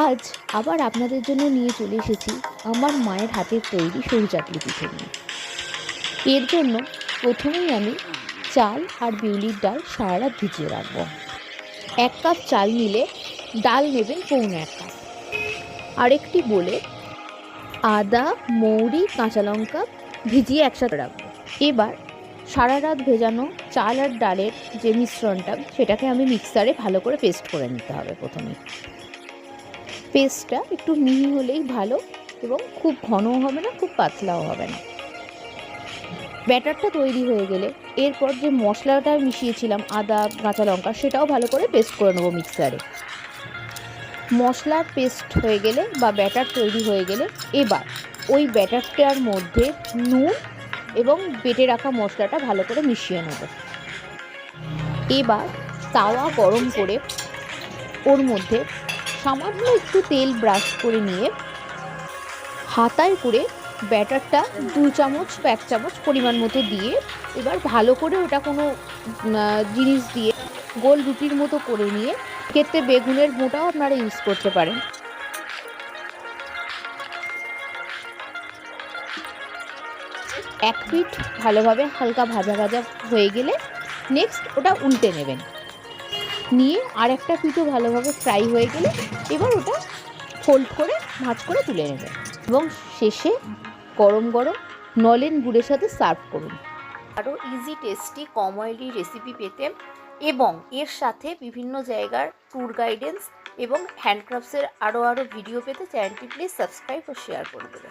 আজ আবার আপনাদের জন্য নিয়ে চলে এসেছি আমার মায়ের হাতের তৈরি সরু চাটলি পিঠে নিয়ে। এর জন্য প্রথমেই আমি চাল আর বিউলির ডাল সারা রাত ভিজিয়ে রাখব। এক কাপ চাল নিলে ডাল নেবেন পৌনে এক কাপ। আরেকটি বলে আদা, মৌরি, কাঁচা লঙ্কা ভিজিয়ে একসাথে রাখব। এবার সারা রাত ভেজানো চাল আর ডালের যে মিশ্রণটা, সেটাকে আমি মিক্সারে ভালো করে পেস্ট করে নিতে হবে প্রথমে পেস্টটা একটু মিহি হলেই ভালো এবং খুব ঘনও হবে না, খুব পাতলাও হবে না। ব্যাটারটা তৈরি হয়ে গেলে এরপর যে মশলাটা মিশিয়েছিলাম, আদা, কাঁচা লঙ্কা, সেটাও ভালো করে পেস্ট করে নেব মিক্সারে মশলা পেস্ট হয়ে গেলে বা ব্যাটার তৈরি হয়ে গেলে এবার ওই ব্যাটারটার মধ্যে নুন এবং বেটে রাখা মশলাটা ভালো করে মিশিয়ে নেব। এবার তাওয়া গরম করে ওর মধ্যে সামান্য একটু তেল ব্রাশ করে নিয়ে হাতায় করে ব্যাটারটা দু চামচ এক চামচ পরিমাণ মতো দিয়ে এবার ভালো করে ওটা কোনো জিনিস দিয়ে গোল রুটির মতো করে নিয়ে ক্ষেত্রে বেগুনের মোটাও আপনারা ইউজ করতে পারেন। এক পিঠ ভালোভাবে হালকা ভাজা ভাজা হয়ে গেলে নেক্সট ওটা উল্টে নেবেন। নিয়ে আর একটা পিঠও ভালোভাবে ফ্রাই হয়ে গেলে এবার ওটা ফোল্ড করে, ভাঁজ করে তুলে নেবে। এবং শেষে গরম গরম নলেন গুড়ের সাথে সার্ভ করুন। আরও ইজি টেস্টি কম অয়েলি রেসিপি পেতে এবং এর সাথে বিভিন্ন জায়গার ট্যুর গাইডেন্স এবং হ্যান্ডক্রাফটসের আরও আরও ভিডিও পেতে চ্যানেলটি প্লিজ সাবস্ক্রাইব ও শেয়ার করে দেবেন।